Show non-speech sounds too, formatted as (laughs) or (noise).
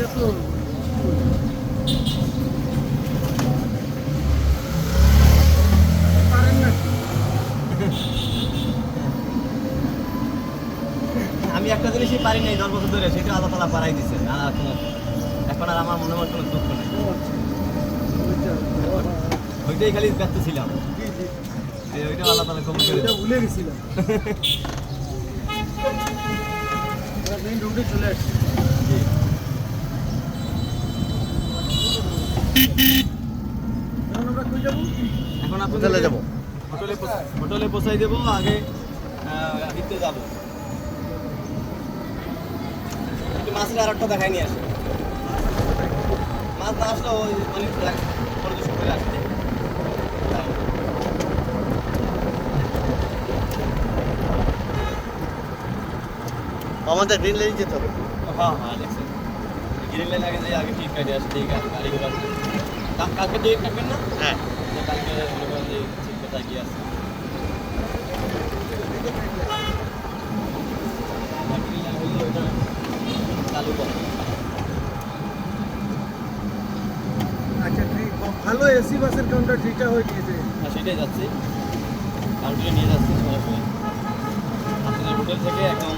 (laughs) আমি একটা জিনিসই পারি নাই দশ বছর ধরে সেটা আল্লাহ তালা পারাই দিছে আর কোনো এখন আর আমার মনে হয় কোনো দুঃখ নেই। ওইটাই খালি ব্যস্ত ছিলাম। যে ওইটা আল্লাহ তালা কবুল করে ভুলে গেছিলাম। (laughs) চলে আসছি। এখন হোটেলে যাব। হোটেলে হোটেলে পৌঁছাই দেবো আগে দিতে যাব। একটু মাছের আর একটা দেখাই নিয়ে আসে। মাছ না আসলে ওই পরিদর্শন করে আসতে আমাদের গ্রিন লাইন যেতে হবে। হ্যাঁ হ্যাঁ গ্রিন লাইন আগে যাই আগে ঠিক কাটে আসে ঠিক আছে গাড়িগুলো কালকে দিয়ে কাটবেন না? হ্যাঁ। কালকে মনে করেন যে ঠিক কোথায় গিয়ে ওইটা চালু করে। আচ্ছা ভালো এসি বাসের কাউন্টার ঠিকঠাক হয়ে গিয়েছে আর সেটাই যাচ্ছি। কাউন্টারে নিয়ে যাচ্ছি সরাসরি আপনাদের হোটেল থেকে একদম